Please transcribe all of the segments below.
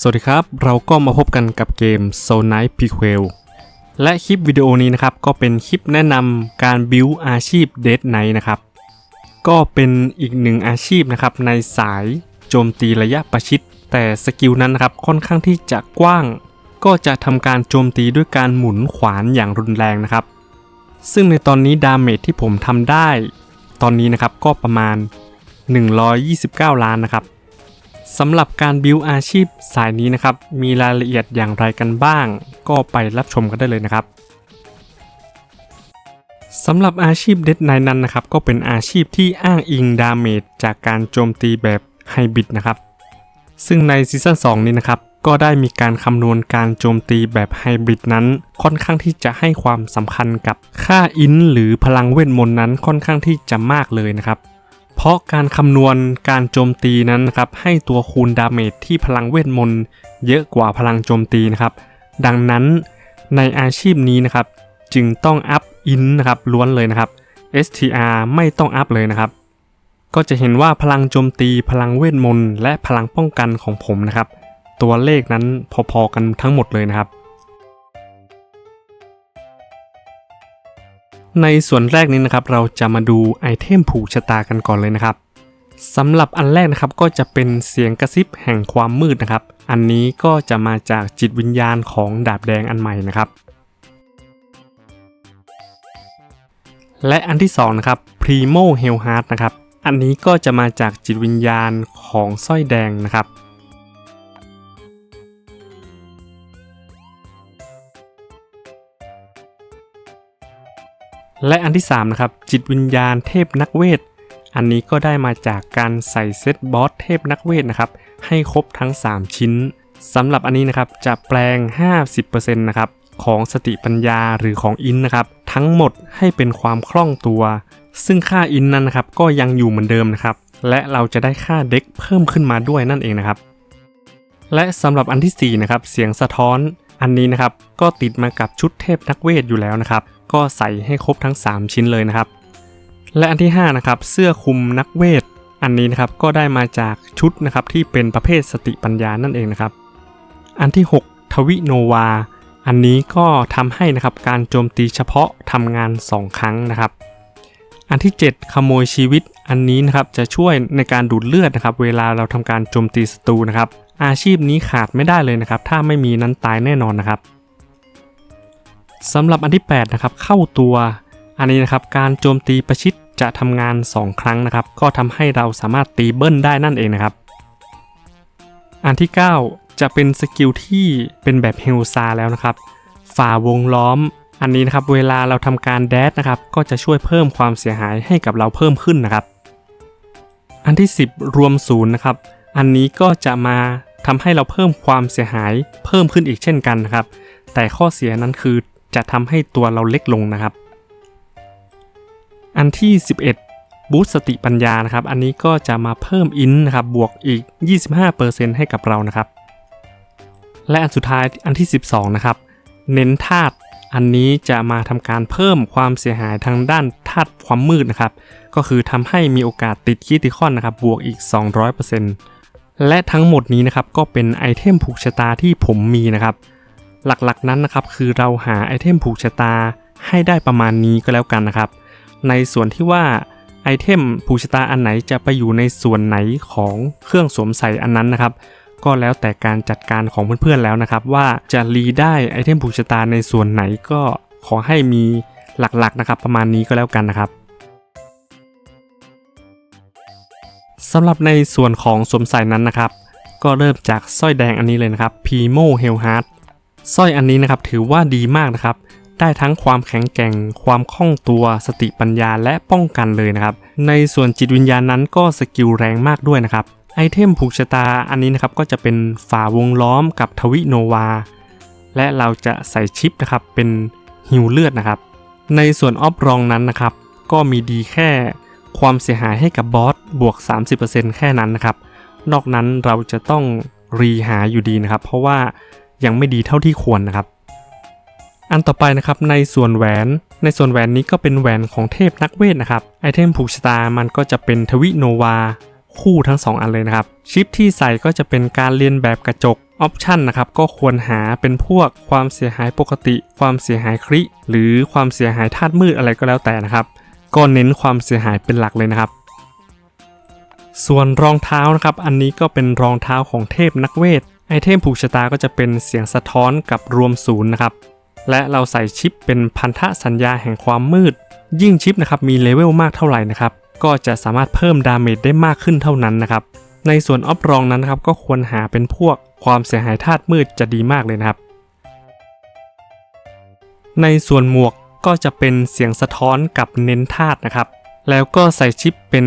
สวัสดีครับ เราก็มาพบกันกับเกม Soul Knight Prequel และคลิปวิดีโอนี้นะครับ ก็เป็นคลิปแนะนำการบิวอาชีพ Dead Knight นะครับ ก็เป็นอีกหนึ่งอาชีพนะครับ ในสายโจมตีระยะประชิด แต่สกิลนั้นนะครับ ค่อนข้างที่จะกว้าง ก็จะทำการโจมตีด้วยการหมุนขวานอย่างรุนแรงนะครับ ซึ่งในตอนนี้ดาเมจที่ผมทำได้ ตอนนี้นะครับก็ประมาณ 129 ล้านนะครับ สำหรับการบิวอาชีพสายนี้นะครับ มีรายละเอียดอย่างไรกันบ้าง ก็ไปรับชมกันได้เลยนะครับสำหรับอาชีพเดดไนนั้นนะครับ ก็เป็นอาชีพที่อ้างอิงดาเมจจากการโจมตีแบบไฮบริดนะครับ ซึ่งในซีซั่น2นี้นะครับ ก็ได้มีการคำนวณการโจมตีแบบไฮบริดนั้น ค่อนข้างที่จะให้ความสำคัญกับค่าอินหรือพลังเวทมนต์นั้นค่อนข้างที่จะมากเลยนะครับ เพราะการคำนวณการโจมตีนั้นนะครับให้ตัวคูณดาเมจที่พลังเวทมนต์เยอะกว่าพลังโจมตีนะครับ ดังนั้นในอาชีพนี้นะครับ จึงต้องอัพอินนะครับล้วนเลยนะครับ STR ไม่ต้องอัพเลยนะครับ ก็จะเห็นว่าพลังโจมตีพลังเวทมนต์และพลังป้องกันของผมนะครับ ตัวเลขนั้นพอๆกันทั้งหมดเลยนะครับ ในส่วนแรกนี้นะครับเราจะมาดูไอเทมผูกชะตากันก่อนเลยนะครับสำหรับอันแรกนะครับก็จะเป็นเสียงกระซิบแห่งความมืดนะครับ อันนี้ก็จะมาจากจิตวิญญาณของดาบแดงอันใหม่นะครับ และอันที่2นะครับ Primo Hell Heart นะครับ อันนี้ก็จะมาจากจิตวิญญาณของสร้อยแดงนะครับ และอันที่3นะครับจิตวิญญาณเทพนักเวท อันนี้ก็ได้มาจากการใส่เซตบอสเทพนักเวทนะครับให้ครบทั้ง 3 ชิ้นสำหรับอันนี้นะครับจะแปลง 50%นะครับของสติปัญญาหรือของอินนะครับทั้งหมดให้เป็นความคล่องตัว ซึ่งค่าอินนั้นนะครับก็ยังอยู่เหมือนเดิมนะครับและเราจะได้ค่าเด็กเพิ่มขึ้นมาด้วยนั่นเองนะครับ และสำหรับอันที่4นะครับเสียงสะท้อนอันนี้นะครับก็ติดมากับชุดเทพนักเวทอยู่แล้วนะครับ ก็ใส่ให้ครบทั้ง 3 ชิ้นเลยนะครับ และอันที่5นะครับเสื้อคลุมนักเวท อันนี้นะครับก็ได้มาจากชุดนะครับที่เป็นประเภทสติปัญญานั่นเองนะครับ อันที่ 6 ทวิโนวา อันนี้ก็ทำให้นะครับการโจมตีเฉพาะทำงาน 2 ครั้งนะครับ อันที่ 7 ขโมยชีวิต อันนี้นะครับจะช่วยในการดูดเลือดนะครับ เวลาเราทำการโจมตีศัตรูนะครับ อาชีพนี้ขาดไม่ได้เลยนะครับ ถ้าไม่มีนั้นตายแน่นอนนะครับ สำหรับอันที่ 8 นะครับ เข้าตัว อันนี้นะครับ การโจมตีประชิดจะทำงาน 2 ครั้งนะครับ ก็ทำให้เราสามารถตีเบิ้ลได้นั่นเองนะครับ อันที่ 9 จะเป็นสกิลที่เป็นแบบเฮลซาแล้วนะครับ ฝ่าวงล้อม อันนี้นะครับ เวลาเราทำการแดดนะครับ ก็จะช่วยเพิ่มความเสียหายให้กับเราเพิ่มขึ้นนะครับ อันที่ 10 รวมศูนย์นะครับ อันนี้ก็จะมาทำให้เราเพิ่มความเสียหายเพิ่มขึ้นอีกเช่นกันนะครับ แต่ข้อเสียนั้นคือ จะทำให้ตัวเราเล็กลงนะครับ อันที่ 11 บูสต์สติปัญญานะครับ อันนี้ก็จะมาเพิ่มอินนะครับบวกอีก 25%ให้กับเรานะครับ และอันสุดท้ายอันที่ 12 นะครับ เน้นธาตุอันนี้จะมาทำการเพิ่มความเสียหายทางด้านธาตุความมืดนะครับ ก็คือทำให้มีโอกาสติดคิติคอนนะครับบวกอีก 200%และทั้งหมดนี้นะครับก็เป็นไอเทมผูกชะตาที่ผมมีนะครับ หลักๆนั้นนะครับคือเราหาไอเทมผูกชะตาให้ได้ประมาณนี้ก็แล้วกันนะครับ ในส่วนที่ว่าไอเทมผูกชะตาอันไหนจะไปอยู่ในส่วนไหนของเครื่องสวมใส่อันนั้นนะครับ ก็แล้วแต่การจัดการของเพื่อนๆแล้วนะครับ ว่าจะรีได้ไอเทมผูกชะตาในส่วนไหนก็ขอให้มีหลักๆนะครับประมาณนี้ก็แล้วกันนะครับสำหรับในส่วนของสวมใส่นั้นนะครับ ก็เริ่มจากสร้อยแดงอันนี้เลยนะครับ Primo Hell Heart สร้อยอันนี้นะครับถือว่าดีมากนะครับ ได้ทั้งความแข็งแกร่ง ความคล่องตัว สติปัญญาและป้องกันเลยนะครับ ในส่วนจิตวิญญาณนั้นก็สกิลแรงมากด้วยนะครับ ไอเทมผูกชะตาอันนี้นะครับก็จะเป็นฝ่าวงล้อมกับทวิโนวา และเราจะใส่ชิปนะครับเป็นฮิวเลือดนะครับ ในส่วนออฟรองนั้นนะครับ ก็มีดีแค่ความเสียหายให้กับบอสบวก 30%แค่นั้นนะครับ นอกนั้นเราจะต้องรีหาอยู่ดีนะครับ เพราะว่า ยังไม่ดีเท่าที่ควรนะครับ อันต่อไปนะครับในส่วนแหวน ในส่วนแหวนนี้ก็เป็นแหวนของเทพนักเวทนะครับไอเทมผูกชะตามันก็จะเป็นทวิโนวาคู่ทั้ง 2 อันเลยนะครับ ชิปที่ใส่ก็จะเป็นการเรียนแบบกระจกออปชันนะครับก็ควรหาเป็นพวกความเสียหายปกติ ความเสียหายคริหรือความเสียหายธาตุมืดอะไรก็แล้วแต่นะครับ ก็เน้นความเสียหายเป็นหลักเลยนะครับ ส่วนรองเท้านะครับ อันนี้ก็เป็นรองเท้าของเทพนักเวท ไอเทมผูกชะตาก็จะเป็นเสียงสะท้อนกับรวมศูนย์นะครับ และเราใส่ชิปเป็นพันธสัญญาแห่งความมืด ยิ่งชิปนะครับมีเลเวลมากเท่าไหร่นะครับ ก็จะสามารถเพิ่มดาเมจได้มากขึ้นเท่านั้นนะครับ ในส่วนออฟรองนั้นนะครับก็ควรหาเป็นพวกความเสียหายธาตุมืดจะดีมากเลยนะครับ ในส่วนหมวกก็จะเป็นเสียงสะท้อนกับเน้นธาตุนะครับ แล้วก็ใส่ชิปเป็น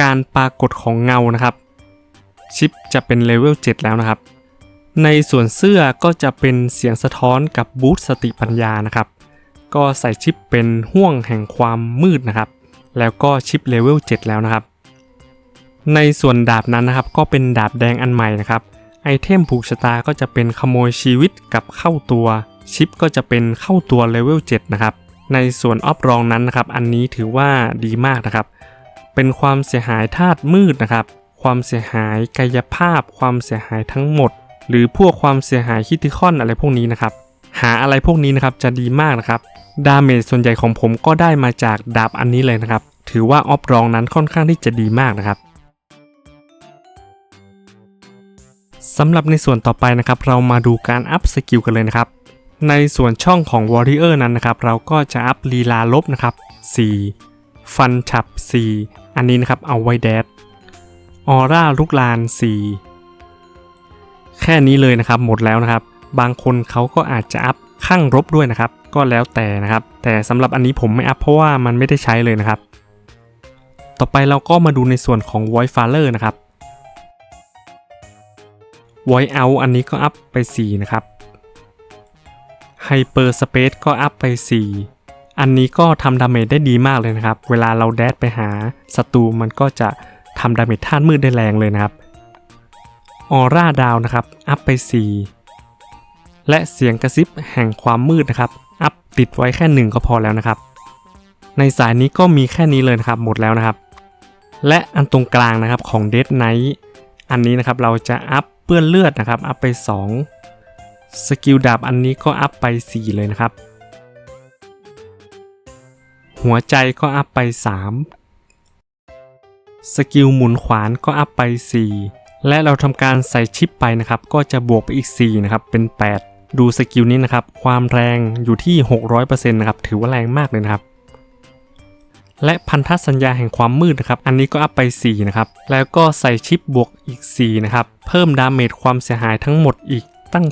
การปรากฏของเงานะครับ ชิปจะเป็นเลเวล7แล้วนะครับ ในส่วนเสื้อก็จะเป็นเสียงสะท้อนกับบูสต์สติปัญญานะครับ ก็ใส่ชิปเป็นห่วงแห่งความมืดนะครับ แล้วก็ชิปเลเวล 7 แล้วนะครับ ในส่วนดาบนั้นนะครับ ก็เป็นดาบแดงอันใหม่นะครับ ไอเทมผูกชะตาก็จะเป็นขโมยชีวิตกับเข้าตัว ชิปก็จะเป็นเข้าตัวเลเวล 7 นะครับ ในส่วนออฟรองนั้นนะครับ อันนี้ถือว่าดีมากนะครับ เป็นความเสียหายธาตุมืดนะครับ ความเสียหายกายภาพ ความเสียหายทั้งหมด หรือพวกความเสียหายคิติคอนอะไรพวกนี้นะครับ หาอะไรพวกนี้นะครับจะดีมากนะครับ ดาเมจส่วนใหญ่ของผมก็ได้มาจากดาบอันนี้เลยนะครับ ถือว่าออฟรองนั้นค่อนข้างที่จะดีมากนะครับสำหรับในส่วนต่อไปนะครับ เรามาดูการอัพสกิลกันเลยนะครับ ในส่วนช่องของ Warrior นั้นนะครับ เราก็จะอัพลีลาลบนะครับ 4 ฟันฉับ 4 อันนี้นะครับเอาไว้แดดออร่าลุกลาน 4 แค่นี้เลยนะครับหมดแล้วนะครับ บางคนเขาก็อาจจะอัพข้างรบด้วยนะครับ ก็แล้วแต่นะครับ แต่สำหรับอันนี้ผมไม่อัพเพราะว่ามันไม่ได้ใช้เลยนะครับ ต่อไปเราก็มาดูในส่วนของ Void Faller นะครับ Void Out อันนี้ก็อัพไป 4 นะครับ Hyper Space ก็อัพไป 4 อันนี้ก็ทำดาเมจได้ดีมากเลยนะครับ เวลาเราแดดไปหาศัตรูมันก็จะทำดาเมจท่านมืดได้แรงเลยนะครับ ออร่าดาวนะครับ อัพไป 4 และเสียงกระซิบแห่งความมืดนะครับ อัพติดไว้แค่หนึ่งก็พอแล้วนะครับ ในสายนี้ก็มีแค่นี้เลยนะครับ หมดแล้วนะครับ และอันตรงกลางนะครับของ Dead Knight อันนี้นะครับเราจะอัพเปื้อนเลือดนะครับ อัพไป 2 สกิลดาบอันนี้ก็อัพไป 4 เลยนะครับ หัวใจก็อัพไป 3 สกิลหมุนขวานก็อัพไป 4 และเราทำการใส่ชิปไปนะครับ ก็จะบวกไปอีก 4 นะครับ เป็น 8 ดูสกิลนี้นะครับ ความแรงอยู่ที่ 600%นะครับ ถือว่าแรงมากเลยนะครับ และพันธสัญญาแห่งความมืดนะครับ อันนี้ก็อัพไป 4 นะครับ แล้วก็ใส่ชิปบวกอีก 4 นะครับ เพิ่มดาเมจความเสียหายทั้งหมดอีกตั้ง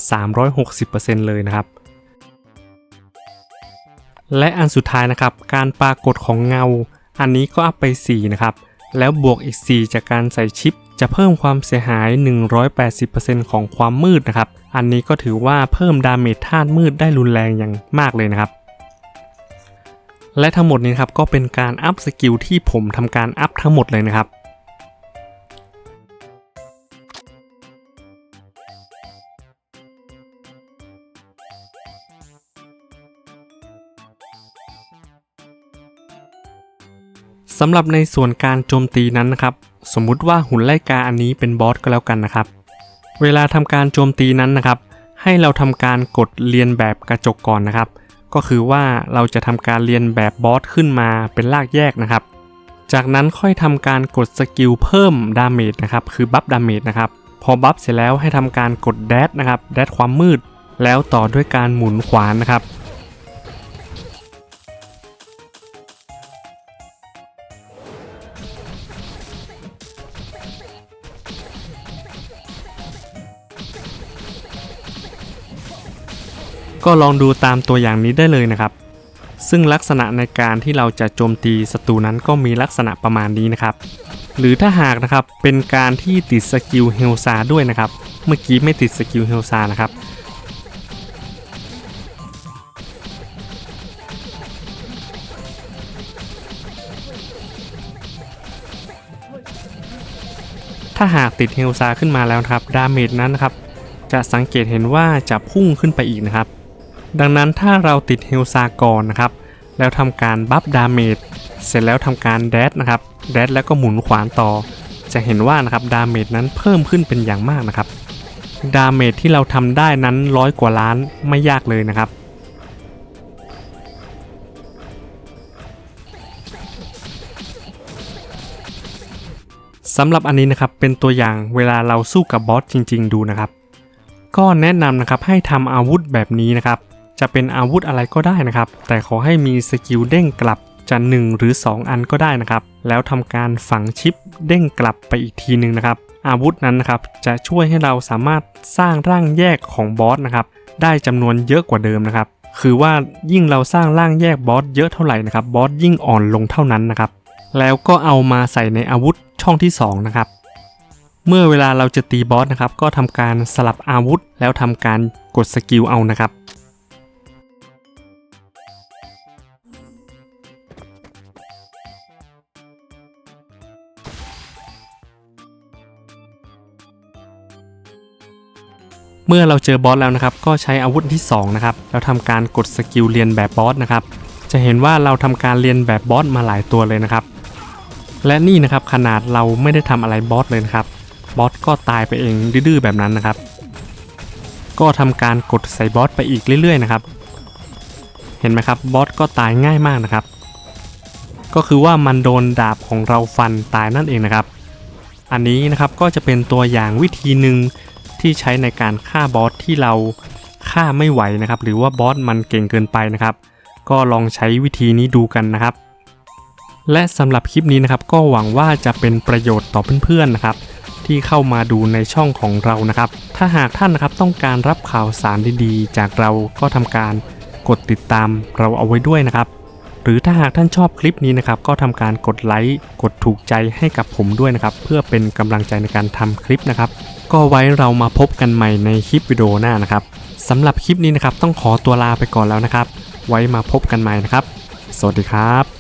360%เลยนะครับ และอันสุดท้ายนะครับ การปรากฏของเงา อันนี้ก็อัพไป 4 นะครับ แล้วบวกอีก 4 จากการใส่ชิป จะเพิ่มความเสียหาย 180%ของความมืดนะครับ อันนี้ก็ถือว่าเพิ่มดาเมจธาตุมืดได้รุนแรงอย่างมากเลยนะครับ และทั้งหมดนี้ครับก็เป็นการอัพสกิลที่ผมทำการอัพทั้งหมดเลยนะครับสำหรับในส่วนการโจมตีนั้นนะครับ สมมุติว่าหุ่นไล่กาอันนี้เป็นบอสก็แล้วกันนะครับ เวลาทำการโจมตีนั้นนะครับ ให้เราทำการกดเรียนแบบกระจกก่อนนะครับ ก็คือว่าเราจะทำการเรียนแบบบอสขึ้นมาเป็นลากแยกนะครับ จากนั้นค่อยทำการกดสกิลเพิ่มดาเมจนะครับ คือบัฟดาเมจนะครับ พอบัฟเสร็จแล้วให้ทำการกดแดดนะครับ แดดความมืด แล้วต่อด้วยการหมุนขวานนะครับ ก็ลองดูตามตัวอย่างนี้ได้เลยนะครับ ซึ่งลักษณะในการที่เราจะโจมตีศัตรูนั้นก็มีลักษณะประมาณนี้นะครับ หรือถ้าหากนะครับเป็นการที่ติดสกิลเฮลซาด้วยนะครับ เมื่อกี้ไม่ติดสกิลเฮลซานะครับถ้าหากติดเฮลซาขึ้นมาแล้วครับ ดาเมจนั้นนะครับ จะสังเกตเห็นว่าจะพุ่งขึ้นไปอีกนะครับ ดังนั้นถ้าเราติดเฮลซาก่อนนะครับ แล้วทำการบัฟดาเมจเสร็จแล้วทำการแดดนะครับแดดแล้วก็หมุนขวานต่อ จะเห็นว่านะครับดาเมจนั้นเพิ่มขึ้นเป็นอย่างมากนะครับ ดาเมจที่เราทำได้นั้นร้อยกว่าล้านไม่ยากเลยนะครับสำหรับอันนี้นะครับเป็นตัวอย่างเวลาเราสู้กับบอสจริง ๆ ดูนะครับ ก็แนะนำนะครับให้ทำอาวุธแบบนี้นะครับ จะเป็นอาวุธอะไรก็ได้นะครับ แต่ขอให้มีสกิลเด้งกลับจะ 1 หรือ 2 อันก็ได้นะครับ แล้วทำการฝังชิปเด้งกลับไปอีกทีหนึ่งนะครับ อาวุธนั้นนะครับจะช่วยให้เราสามารถสร้างร่างแยกของบอสนะครับ ได้จำนวนเยอะกว่าเดิมนะครับ คือว่ายิ่งเราสร้างร่างแยกบอสเยอะเท่าไหร่นะครับ บอสยิ่งอ่อนลงเท่านั้นนะครับ แล้วก็เอามาใส่ในอาวุธช่องที่2นะครับ เมื่อเวลาเราจะตีบอสนะครับ ก็ทำการสลับอาวุธ แล้วทำการกดสกิลเอานะครับ เมื่อเราเจอบอสแล้วนะครับ ก็ใช้อาวุธที่2นะครับแล้วทำการกดสกิลเรียนแบบบอสนะครับ จะเห็นว่าเราทำการเรียนแบบบอสมาหลายตัวเลยนะครับ และนี่นะครับขนาดเราไม่ได้ทำอะไรบอสเลยนะครับบอสก็ตายไปเองดื้อๆแบบนั้นนะครับ ก็ทำการกดใส่บอสไปอีกเรื่อยๆนะครับ เห็นไหมครับบอสก็ตายง่ายมากนะครับ ก็คือว่ามันโดนดาบของเราฟันตายนั่นเองนะครับ อันนี้นะครับก็จะเป็นตัวอย่างวิธีหนึ่ง ที่ใช้ในการฆ่าบอสที่เราฆ่าไม่ไหวนะครับ หรือว่าบอสมันเก่งเกินไปนะครับ ก็ลองใช้วิธีนี้ดูกันนะครับ และสำหรับคลิปนี้นะครับ ก็หวังว่าจะเป็นประโยชน์ต่อเพื่อนๆนะครับ ที่เข้ามาดูในช่องของเรานะครับ ถ้าหากท่านนะครับต้องการรับข่าวสารดีๆ จากเราก็ทำการกดติดตามเราเอาไว้ด้วยนะครับ หรือถ้าหากท่านชอบคลิปนี้นะครับก็ทำการกดไลค์กดถูกใจให้กับผมด้วยนะครับ เพื่อเป็นกำลังใจในการทำคลิปนะครับ ก็ไว้เรามาพบกันใหม่ในคลิปวิดีโอหน้านะครับสำหรับคลิปนี้นะครับต้องขอตัวลาไปก่อนแล้วนะครับ ไว้มาพบกันใหม่นะครับ สวัสดีครับ